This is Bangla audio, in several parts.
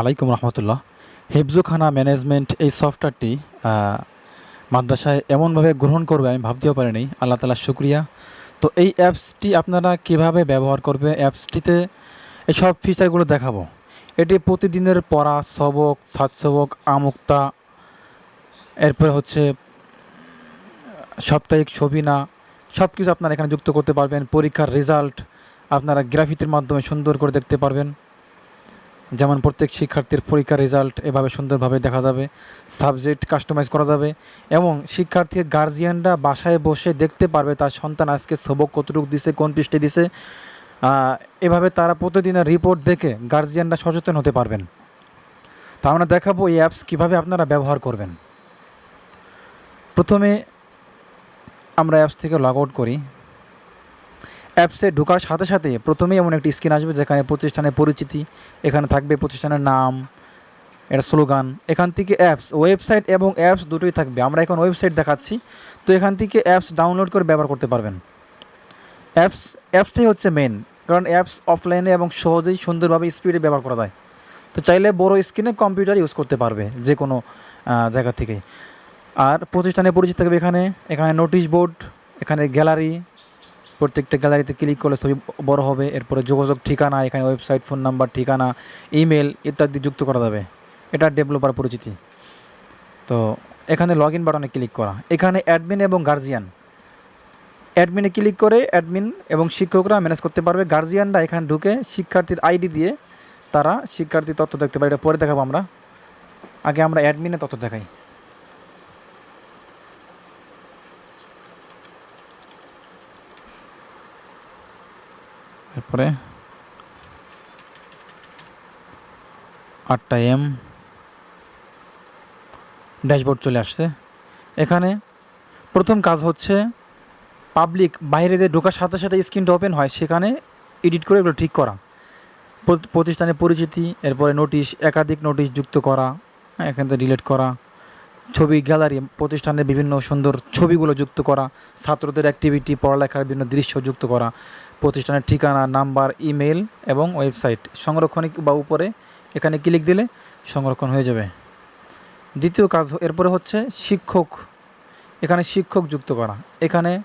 আলাইকুম রহমতুল্লাহ। হেফজুখানা ম্যানেজমেন্ট এই সফটওয়্যারটি মাদ্রাসায় এমনভাবে গ্রহণ করবে আমি ভাবতেও পারিনি। আল্লাহ তালা শুক্রিয়া। তো এই অ্যাপসটি আপনারা কীভাবে ব্যবহার করবে? অ্যাপসটিতে এই সব ফিচারগুলো দেখাবো। এটি প্রতিদিনের পড়া, সবক সাত সবক আমুক্তা, এরপরে হচ্ছে সাপ্তাহিক ছবি না সব কিছু আপনারা এখানে যুক্ত করতে পারবেন। পরীক্ষার রেজাল্ট আপনারা গ্রাফিতির মাধ্যমে সুন্দর করে দেখতে পারবেন। যেমন প্রত্যেক শিক্ষার্থীর পরীক্ষার রেজাল্ট এভাবে সুন্দরভাবে দেখা যাবে সাবজেক্ট কাস্টমাইজ করা যাবে এবং শিক্ষার্থীর গার্জিয়ানরা বাসায় বসে দেখতে পারবে তার সন্তান আজকে সবক কতটুকু দিছে, কোন পৃষ্ঠে দিছে। এভাবে তারা প্রতিদিনের রিপোর্ট দেখে গার্জিয়ানরা সচেতন হতে পারবেন। তো আমরা দেখাবো এই অ্যাপস কীভাবে আপনারা ব্যবহার করবেন। প্রথমে আমরা অ্যাপস থেকে লগ আউট করি। অ্যাপসে ঢোকার সাথে সাথে প্রথমেই এমন একটি স্ক্রিন আসবে যেখানে প্রতিষ্ঠানের পরিচিতি, এখানে থাকবে প্রতিষ্ঠানের নাম এটা স্লোগান, এখান থেকে অ্যাপস, ওয়েবসাইট এবং অ্যাপস দুটোই থাকবে। আমরা এখন ওয়েবসাইট দেখাচ্ছি, তো এখান থেকে অ্যাপস ডাউনলোড করে ব্যবহার করতে পারবেন। অ্যাপস, অ্যাপসটাই হচ্ছে মেন কারণ অ্যাপস অফলাইনে এবং সহজেই সুন্দরভাবে স্পিডে ব্যবহার করা যায়। তো চাইলে বড় স্ক্রিনে কম্পিউটার ইউজ করতে পারবে যে কোনো জায়গা থেকে। আর প্রতিষ্ঠানে পরিচিত থাকবে এখানে এখানে নোটিশ বোর্ড এখানে গ্যালারি প্রত্যেকটা গ্যালারিতে ক্লিক করলে ছবি বড় হবে, এরপরে যোগাযোগ ঠিকানা, এখানে ওয়েবসাইট ফোন নাম্বার ঠিকানা ইমেল ইত্যাদি যুক্ত করা যাবে। এটা ডেভেলপার পরিচিতি। তো এখানে লগ ইন বাটনে ক্লিক করা। এখানে অ্যাডমিন এবং গার্জিয়ান অ্যাডমিনে ক্লিক করে অ্যাডমিন এবং শিক্ষকরা ম্যানেজ করতে পারবে। গার্জিয়ানরা এখানে ঢুকে শিক্ষার্থীর আইডি দিয়ে তারা শিক্ষার্থীর তথ্য দেখতে পারে। এটা পরে দেখাবো আমরা। আগে আমরা অ্যাডমিনে তথ্য দেখাই। এরপরে আটটা এম ড্যাশবোর্ড চলে আসছে। এখানে প্রথম কাজ হচ্ছে পাবলিক বাইরে যে ঢোকার সাথে সাথে স্ক্রিনটা ওপেন হয় সেখানে এডিট করে এগুলো ঠিক করা। প্রত- প্রতিষ্ঠানের পরিচিতি এরপরে নোটিশ একাধিক নোটিশ যুক্ত করা হ্যাঁ, এখান থেকে ডিলিট করা ছবি গ্যালারি প্রতিষ্ঠানের বিভিন্ন সুন্দর ছবিগুলো যুক্ত করা ছাত্রদের অ্যাক্টিভিটি পড়ালেখার বিভিন্ন দৃশ্য যুক্ত করা প্রতিষ্ঠানের ঠিকানা, নাম্বার ইমেল এবং ওয়েবসাইট সংরক্ষণিক বা উপরে এখানে ক্লিক দিলে সংরক্ষণ হয়ে যাবে। দ্বিতীয় কাজ এরপরে হচ্ছে শিক্ষক। এখানে শিক্ষক যুক্ত করা। এখানে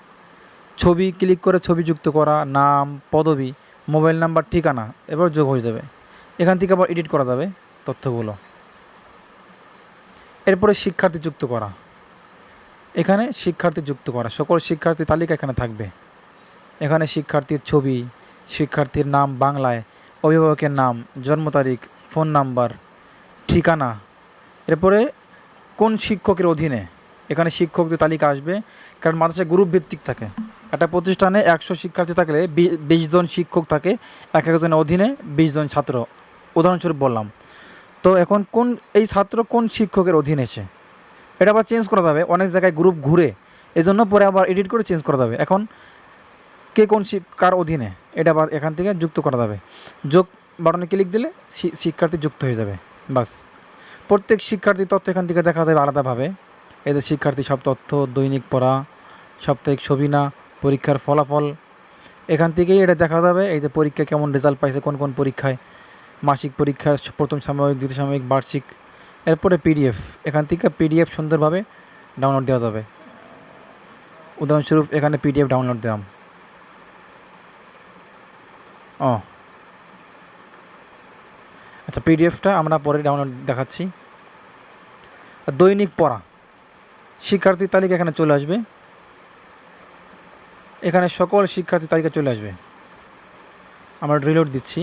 ছবি ক্লিক করে ছবি যুক্ত করা, নাম, পদবি, মোবাইল নাম্বার, ঠিকানা এবার যোগ হয়ে যাবে। এখান থেকে আবার এডিট করা যাবে তথ্যগুলো। এরপরে শিক্ষার্থী যুক্ত করা। এখানে শিক্ষার্থী যুক্ত করা। সকল শিক্ষার্থী তালিকা এখানে থাকবে। এখানে শিক্ষার্থীর ছবি, শিক্ষার্থীর নাম বাংলায়, অভিভাবকের নাম, জন্ম তারিখ, ফোন নাম্বার, ঠিকানা। এরপরে কোন শিক্ষকের অধীনে? এখানে শিক্ষকদের তালিকা আসবে, কারণ মাদ্রাসা গ্রুপ ভিত্তিক থাকে। একটা প্রতিষ্ঠানে একশো শিক্ষার্থী থাকলে বিশ জন শিক্ষক থাকে, এক একজনের অধীনে বিশ জন ছাত্র। উদাহরণস্বরূপ বললাম। তো এখন কোন, এই ছাত্র কোন শিক্ষকের অধীনে এসে? এটা আবার চেঞ্জ করা যাবে, অনেক জায়গায় গ্রুপ ঘুরে। এজন্য পরে আবার এডিট করে চেঞ্জ করা যাবে। এখন কে কোন কার অধীনে? এটা এখান থেকে যুক্ত করা যাবে। যোগ বাটনে ক্লিক দিলে শিক্ষার্থী যুক্ত হয়ে যাবে। বাস। প্রত্যেক শিক্ষার্থীর তথ্য এখান থেকে দেখা যাবে আলাদাভাবে। এদের শিক্ষার্থী, সব তথ্য, দৈনিক পড়া, সাপ্তাহিক ছবি না পরীক্ষার ফলাফল। এখান থেকেই এটা দেখা যাবে, এই যে পরীক্ষা কেমন রেজাল্ট পাইছে, কোন কোন পরীক্ষায়। মাসিক পরীক্ষা প্রথম সাময়িক, দ্বিতীয় সাময়িক, বার্ষিক। এরপরে পিডিএফ। এখান থেকে পিডিএফ সুন্দরভাবে ডাউনলোড দেওয়া যাবে। উদাহরণস্বরূপ এখানে পিডিএফ ডাউনলোড দিলাম। ও। আচ্ছা পিডিএফটা আমরা পরে ডাউনলোড দেখাচ্ছি। দৈনিক পড়া। শিক্ষার্থীর তালিকা এখানে চলে আসবে। এখানে সকল শিক্ষার্থী তালিকা চলে আসবে। আমরা রিলোড দিচ্ছি।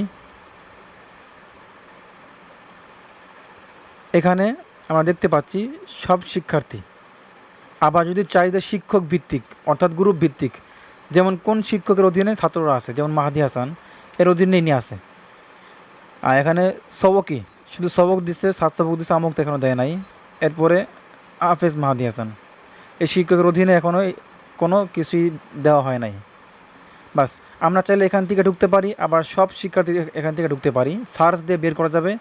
এখানে আমরা দেখতে পাচ্ছি সব শিক্ষার্থী। আবার যদি যে শিক্ষক ভিত্তিক, অর্থাৎ গ্রুপ ভিত্তিক, যেমন কোন শিক্ষকের অধীনে ছাত্ররা আছে, যেমন মাহাদি হাসান এর অধীনে নিয়ে আসে। আর এখানে সবকই, শুধু সবক দিচ্ছে সাত সবক দিচ্ছে আমক তো এখনও দেয় নাই। এরপরে আফেজ মাহাদি হাসান। এই শিক্ষকের অধীনে এখনও কোনো কিছুই দেওয়া হয় নাই। বাস, আমরা চাইলে এখান থেকে ঢুকতে পারি, আবার সব শিক্ষার্থী এখান থেকে ঢুকতে পারি। সার্চ দিয়ে বের করা যাবে।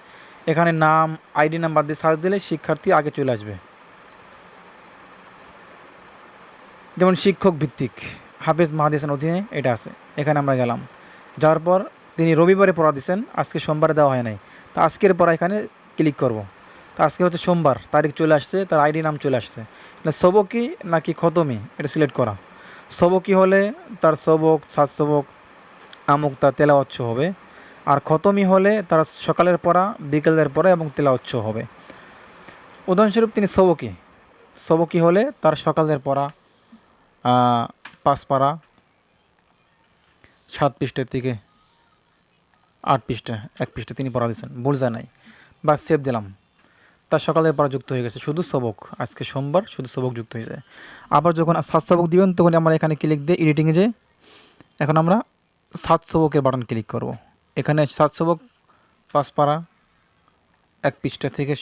এখানে নাম, আইডি নাম্বার দিয়ে সার্চ দিলে শিক্ষার্থী আগে চলে আসবে। যেমন শিক্ষক ভিত্তিক, হাফেজ মাহাদি হাসান অধীনে এটা আছে। এখানে আমরা গেলাম। যাওয়ার পর তিনি রবিবারে পড়া দিচ্ছেন আজকে সোমবারে দেওয়া হয় নাই। তা আজকের পড়া এখানে ক্লিক করব। তা আজকে হচ্ছে সোমবার, তারিখ চলে আসছে, তার আইডি নাম চলে আসছে। মানে সবকি নাকি খতমি, এটা সিলেক্ট করা। সবকি হলে তার সবক, সাত সবক, আমুক, তার তেলাওয়াচ্ছ হবে। আর খতমি হলে তার সকালের পড়া, বিকেলের পড়া এবং তেলাওয়াচ্ছ হবে। উদাহরণস্বরূপ তিনি সবকি সবকি হলে তার সকালের পড়া পাঁচ পাড়া সাত পৃষ্ঠের থেকে আট পৃষ্ঠা, এক পৃষ্ঠা তিনি পড়া দিয়েছেন। যায় নাই। বা সেভ দিলাম। তার সকালে পড়া যুক্ত হয়ে গেছে। শুধু সবক। আজকে সোমবার শুধু সবক যুক্ত হয়েছে। আবার যখন সাত সবক দিবেন, তখন আমরা এখানে ক্লিক দিয়ে এডিটিংয়ে যে এখন আমরা সাত সবকের বাটন ক্লিক করব। এখানে সাত সবক, পাঁচ পাড়া, এক পৃষ্ঠা থেকে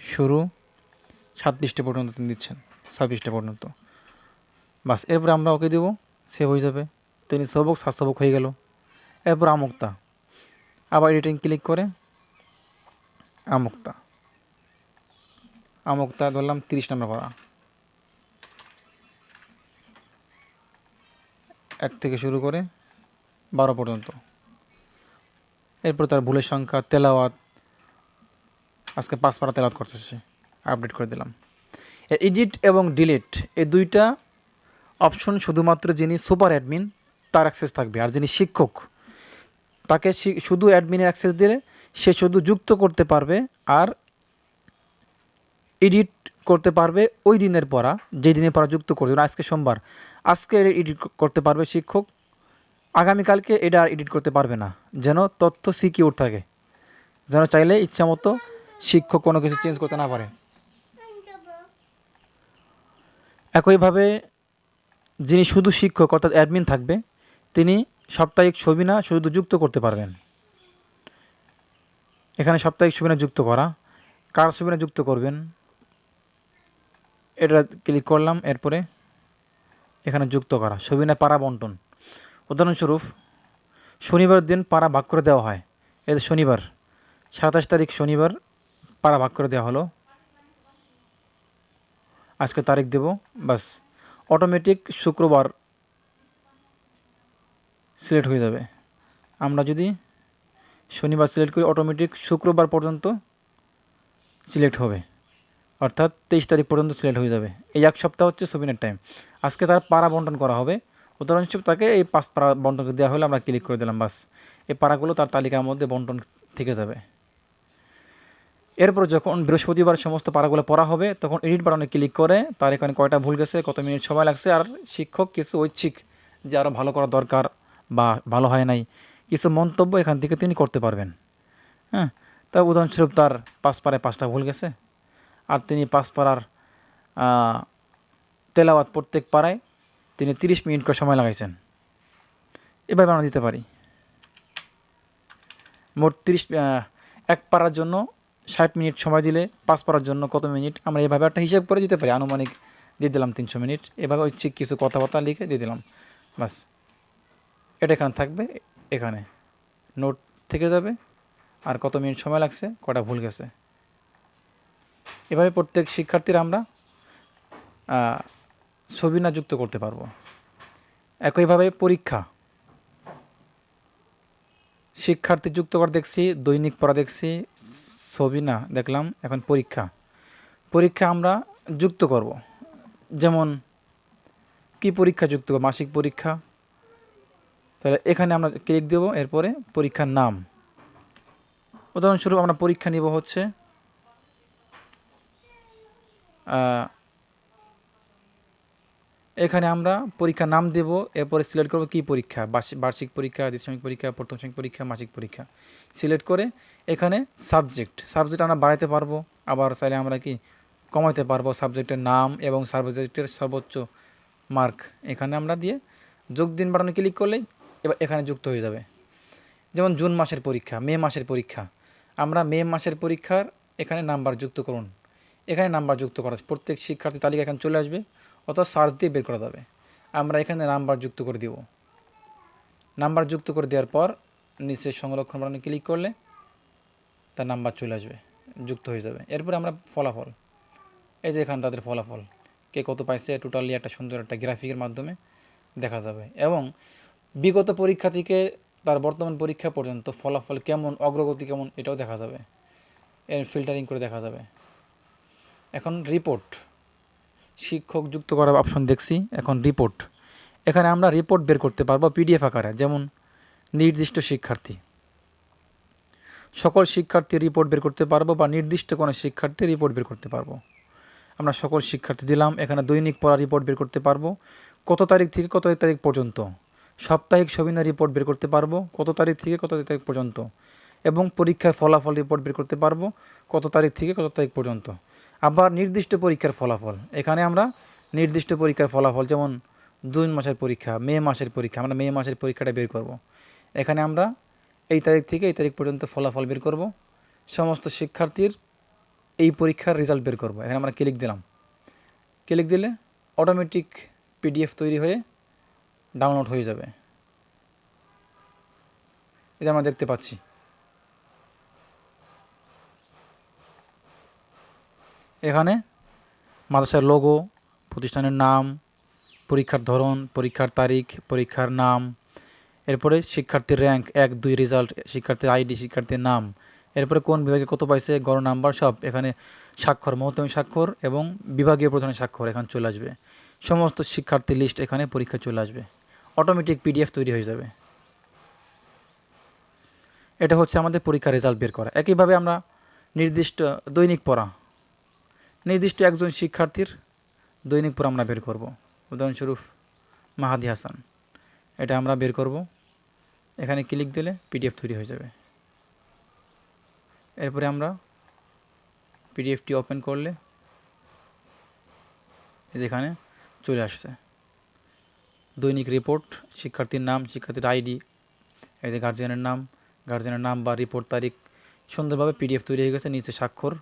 শুরু, সাত পৃষ্ঠা পর্যন্ত তিনি দিচ্ছেন। পৃষ্ঠা পর্যন্ত। বাস, এরপরে আমরা ওকে দেবো সেভ হয়ে যাবে। তিনি সবক সাত সবক হয়ে গেল। এরপর আমুক্তা। আবার এডিটিং ক্লিক করে আমুক্তা। আমুক্তা ধরলাম তিরিশ নম্বর পড়া। এক থেকে শুরু করে বারো পর্যন্ত। এরপর তার ভুলের সংখ্যা, তেলাওয়াত। আজকে পাঁচ পারা তেলাওয়াত করতেছে আপডেট করে দিলাম। এডিট এবং ডিলিট এই দুইটা অপশন শুধুমাত্র যিনি সুপার অ্যাডমিন, তার অ্যাক্সেস থাকবে। আর যিনি শিক্ষক, তাকে শুধু অ্যাডমিনের অ্যাক্সেস দিলে সে শুধু যুক্ত করতে পারবে আর এডিট করতে পারবে ওই দিনের পড়া, যে দিনের পড়া যুক্ত করবে। আজকে সোমবার, আজকে এডিট করতে পারবে শিক্ষক, আগামীকালকে এটা আর এডিট করতে পারবে না। যেন তথ্য সিকিউর থাকে। যেন চাইলে ইচ্ছা মতো শিক্ষক কোনো কিছু চেঞ্জ করতে না পারে। একইভাবে যিনি শুধু শিক্ষক অর্থাৎ অ্যাডমিন থাকবে, তিনি সাপ্তাহিক ছবি না শুধু যুক্ত করতে পারবেন। এখানে সাপ্তাহিক ছবি না যুক্ত করা। কার ছবি না যুক্ত করবেন? এটা ক্লিক করলাম, এরপরে এখানে যুক্ত করা। ছবি না পাড়া বন্টন। উদাহরণস্বরূপ, শনিবার দিন পাড়া ভাগ করে দেওয়া হয়। এর শনিবার, সাতাশ তারিখ শনিবার পাড়া ভাগ করে দেওয়া হলো। আজকে তারিখ দেব, বাস। অটোমেটিক শুক্রবার সিলেক্ট হয়ে যাবে। আমরা যদি শনিবার সিলেক্ট করি অটোমেটিক শুক্রবার পর্যন্ত সিলেক্ট হবে। অর্থাৎ তেইশ তারিখ পর্যন্ত সিলেক্ট হয়ে যাবে। এই এক সপ্তাহ হচ্ছে সবিনের টাইম আজকে তার পাড়া বন্টন করা হবে। উদাহরণস্বরূপ তাকে এই পাঁচ পাড়া বন্টন দেওয়া হলে আমরা ক্লিক করে দিলাম, বাস। এই পাড়াগুলো তার তালিকার মধ্যে বন্টন থেকে যাবে। এরপর যখন বৃহস্পতিবার সমস্ত পাড়াগুলো পড়া হবে, তখন এডিট বাটনে ক্লিক করে তার এখানে কয়টা ভুল গেছে, কত মিনিট সময় লাগছে, আর শিক্ষক কিছু ঐচ্ছিক যে আরও ভালো করা দরকার বা ভালো হয় নাই, কিছু মন্তব্য এখান থেকে তিনি করতে পারবেন। হ্যাঁ তা উদাহরণস্বরূপ তার পাঁচ পাড়ায় পাঁচটা ভুল গেছে, আর তিনি পাঁচ পাড়ার তেলাওয়াত প্রত্যেক পাড়ায় তিনি তিরিশ মিনিট করে সময় লাগাইছেন। এভাবে আমরা দিতে পারি। মোট তিরিশ এক পাড়ার জন্য ষাট মিনিট সময় দিলে পাঁচ পাড়ার জন্য কত মিনিট? আমরা এভাবে একটা হিসাব করে দিতে পারি। আনুমানিক দিয়ে দিলাম তিনশো মিনিট। এভাবে ঐচ্ছিক কিছু কথাবার্তা লিখে দিয়ে দিলাম। বাস এটা এখানে থাকবে। এখানে নোট থেকে যাবে। আর কত মিনিট সময় লাগছে? কটা ভুল গেছে? এভাবে প্রত্যেক শিক্ষার্থীরা আমরা ছবি না যুক্ত করতে পারব। একইভাবে পরীক্ষা। শিক্ষার্থী যুক্ত করা দেখছি, দৈনিক পড়া দেখছি ছবি না, দেখলাম এখন পরীক্ষা। পরীক্ষা আমরা যুক্ত করব। যেমন, কি পরীক্ষা যুক্ত করব? মাসিক পরীক্ষা। তাহলে এখানে আমরা ক্লিক দেব, এরপরে পরীক্ষার নাম। উদাহরণস্বরূপ আমরা পরীক্ষা নিব হচ্ছে এখানে আমরা পরীক্ষার নাম দেব, এরপরে সিলেক্ট করব কি পরীক্ষা? বার্ষিক পরীক্ষা দ্বিতীয় পরীক্ষা, প্রথম শ্রেণি পরীক্ষা, মাসিক পরীক্ষা। সিলেক্ট করে এখানে সাবজেক্ট সাবজেক্ট আমরা বাড়াইতে পারব। আবার চাইলে আমরা কি কমাইতে পারব সাবজেক্টের নাম এবং সাবজেক্টের সর্বোচ্চ মার্ক এখানে আমরা দিয়ে যোগ দিন বাড়ানো ক্লিক করলেই এবার এখানে যুক্ত হয়ে যাবে। যেমন জুন মাসের পরীক্ষা, মে মাসের পরীক্ষা। আমরা মে মাসের পরীক্ষার এখানে নাম্বার যুক্ত করুন। এখানে নাম্বার যুক্ত করা প্রত্যেক শিক্ষার্থী তালিকা এখানে চলে আসবে। অথবা সার্চ দিয়ে বের করা যাবে। আমরা এখানে নাম্বার যুক্ত করে দিব। নাম্বার যুক্ত করে দেওয়ার পর নিচে সংরক্ষণ বাটনে ক্লিক করলে তার নাম্বার চলে আসবে, যুক্ত হয়ে যাবে। এরপরে আমরা ফলাফল, এই যে এখানে তাদের ফলাফল, কে কত পাইছে, টোটালি একটা সুন্দর একটা গ্রাফিকের মাধ্যমে দেখা যাবে। এবং বিগত পরীক্ষা থেকে তার বর্তমান পরীক্ষা পর্যন্ত ফলাফল কেমন, অগ্রগতি কেমন, এটাও দেখা যাবে। এর ফিল্টারিং করে দেখা যাবে। এখন রিপোর্ট শিক্ষক যুক্ত করার অপশন দেখছি, এখন রিপোর্ট এখানে আমরা রিপোর্ট বের করতে পারব পিডিএফ আকারে, যেমন নির্দিষ্ট শিক্ষার্থী। সকল শিক্ষার্থী রিপোর্ট বের করতে পারব বা নির্দিষ্ট কোনো শিক্ষার্থী রিপোর্ট বের করতে পারব। আমরা সকল শিক্ষার্থী দিলাম, এখানে দৈনিক পড়া রিপোর্ট বের করতে পারব। কত তারিখ থেকে কত তারিখ পর্যন্ত? সাপ্তাহিক সবিনা রিপোর্ট বের করতে পারব, কত তারিখ থেকে কত তারিখ পর্যন্ত? এবং পরীক্ষার ফলাফল রিপোর্ট বের করতে পারব, কত তারিখ থেকে কত তারিখ পর্যন্ত? আবার নির্দিষ্ট পরীক্ষার ফলাফল। এখানে আমরা নির্দিষ্ট পরীক্ষার ফলাফল, যেমন জুন মাসের পরীক্ষা, মে মাসের পরীক্ষা, আমরা মে মাসের পরীক্ষাটা বের করব। এখানে আমরা এই তারিখ থেকে এই তারিখ পর্যন্ত ফলাফল বের করব। সমস্ত শিক্ষার্থীর এই পরীক্ষার রেজাল্ট বের করব। এখানে আমরা ক্লিক দিলাম। ক্লিক দিলে অটোমেটিক পিডিএফ তৈরি হয়ে ডাউনলোড হয়ে যাবে। এটা আমরা দেখতে পাচ্ছি। এখানে মাদ্রাসার লোগো প্রতিষ্ঠানের নাম, পরীক্ষার ধরন, পরীক্ষার তারিখ, পরীক্ষার নাম, এরপরে শিক্ষার্থীর র্যাঙ্ক এক, দুই রেজাল্ট শিক্ষার্থীর আইডি শিক্ষার্থীর নাম, এরপরে কোন বিভাগে কত পাইছে, গড় নাম্বার সব এখানে স্বাক্ষর, মহত্তমী স্বাক্ষর এবং বিভাগীয় প্রধানের স্বাক্ষর এখানে চলে আসবে। সমস্ত শিক্ষার্থী লিস্ট এখানে পরীক্ষা চলে আসবে। অটোমেটিক পিডিএফ তৈরি হয়ে যাবে। এটা হচ্ছে আমাদের পরীক্ষার রেজাল্ট বের করা। একইভাবে আমরা নির্দিষ্ট দৈনিক পড়া নির্দিষ্ট একজন শিক্ষার্থীর দৈনিক পড়া আমরা বের করব। উদাহরণস্বরূপ, মাহাদি হাসান। এটা আমরা বের করব। এখানে ক্লিক দিলে পিডিএফ তৈরি হয়ে যাবে। এরপরে আমরা পিডিএফটি ওপেন করলে যেখানে চলে আসছে। দৈনিক রিপোর্ট, শিক্ষার্থীর নাম, শিক্ষার্থীর আইডি, এই যে গার্জিয়ানের নাম গার্জিয়ানের নাম বা রিপোর্ট তারিখ সুন্দরভাবে পিডিএফ তৈরি হয়ে গেছে, নিচে স্বাক্ষর।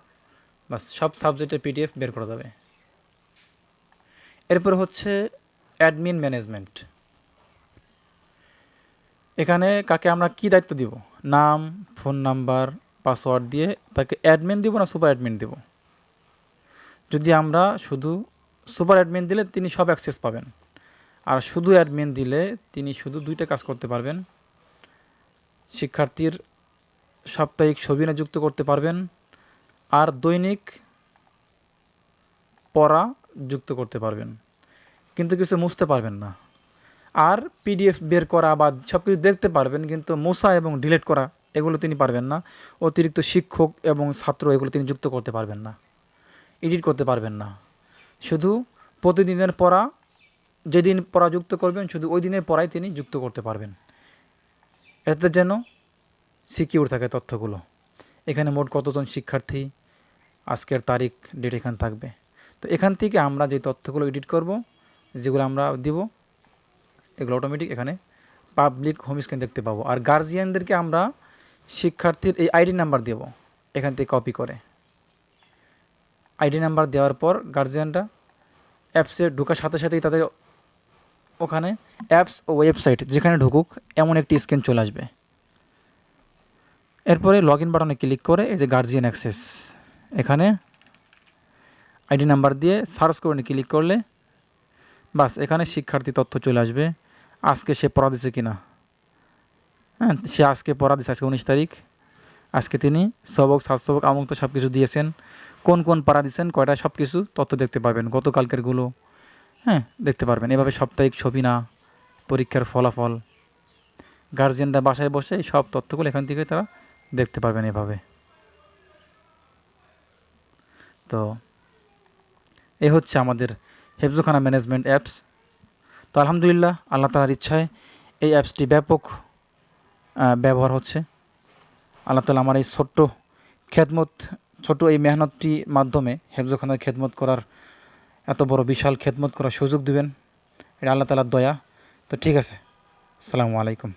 বা সব সাবজেক্টের পিডিএফ বের করা যাবে এরপর হচ্ছে অ্যাডমিন ম্যানেজমেন্ট এখানে কাকে আমরা কি দায়িত্ব দিব? নাম ফোন নাম্বার পাসওয়ার্ড দিয়ে তাকে অ্যাডমিন দিব না সুপার অ্যাডমিন দিব? যদি আমরা শুধু সুপার অ্যাডমিন দিলে তিনি সব অ্যাক্সেস পাবেন। আর শুধু অ্যাডমিন দিলে তিনি শুধু দুইটা কাজ করতে পারবেন। শিক্ষার্থীর সাপ্তাহিক সবিনা যুক্ত করতে পারবেন। আর দৈনিক পড়া যুক্ত করতে পারবেন। কিন্তু কিছু মুছতে পারবেন না। আর পিডিএফ বের করা বা সব কিছু দেখতে পারবেন, কিন্তু মোছা এবং ডিলিট করা, এগুলো তিনি পারবেন না। অতিরিক্ত শিক্ষক এবং ছাত্র এগুলো তিনি যুক্ত করতে পারবেন না। এডিট করতে পারবেন না। শুধু প্রতিদিনের পড়া, যেদিন পড়া যুক্ত করবেন, শুধু ওই দিনের পড়াই তিনি যুক্ত করতে পারবেন। এতে যেন সিকিউর থাকে তথ্যগুলো। এখানে মোট কতজন শিক্ষার্থী? আজকের তারিখ ডেট এখানে থাকবে। তো এখান থেকে আমরা যে তথ্যগুলো এডিট করব, যেগুলো আমরা দিব, এগুলো অটোমেটিক এখানে পাবলিক হোম স্ক্রিন দেখতে পাবো। আর গার্জিয়ানদেরকে আমরা শিক্ষার্থীর এই আইডি নাম্বার দেব, এখান থেকে কপি করে। আইডি নাম্বার দেওয়ার পর গার্জিয়ানরা অ্যাপসে ঢোকার সাথে সাথেই তাদের ওখানে অ্যাপস ও ওয়েবসাইট যেখানে ঢুকুক, এমন একটি স্ক্রিন চলে আসবে। এরপরে লগ ইন বাটনে ক্লিক করে এই যে গার্জিয়ান অ্যাক্সেস এখানে আইডি নাম্বার দিয়ে সার্চ করে ক্লিক করলে বাস এখানে শিক্ষার্থী তথ্য চলে আসবে। আজকে সে পড়া দিছে কিনা? হ্যাঁ সে আজকে পড়া দিচ্ছে আজকে উনিশ তারিখ। আজকে তিনি সবক, স্বাস্থ্যবক আমুক তো সব কিছু দিয়েছেন। কোন কোন পাড়া দিচ্ছেন কয়টা সব কিছু তথ্য দেখতে পারবেন গতকালকেরগুলো হ্যাঁ দেখতে পারবেন। এভাবে সাপ্তাহিক ছবি না, পরীক্ষার ফলাফল। গার্জিয়ানরা বাসায় বসে সব তথ্যগুলো এখান থেকে তারা দেখতে পারবেন এভাবে। তো এ হচ্ছে আমাদের হেফজোখানা ম্যানেজমেন্ট অ্যাপস। তো আলহামদুলিল্লাহ, আল্লাহ তালার ইচ্ছায় এই অ্যাপসটি ব্যাপক ব্যবহার হচ্ছে। আল্লাহ তালা আমার এই ছোট্ট খেদমত ছোট এই মেহনতটির মাধ্যমে হেফজোখানার খেদমত করার এত বড় বিশাল খেদমত করার সুযোগ দিবেন। এটা আল্লাহ তালার দয়া। তো ঠিক আছে, আসসালামু আলাইকুম।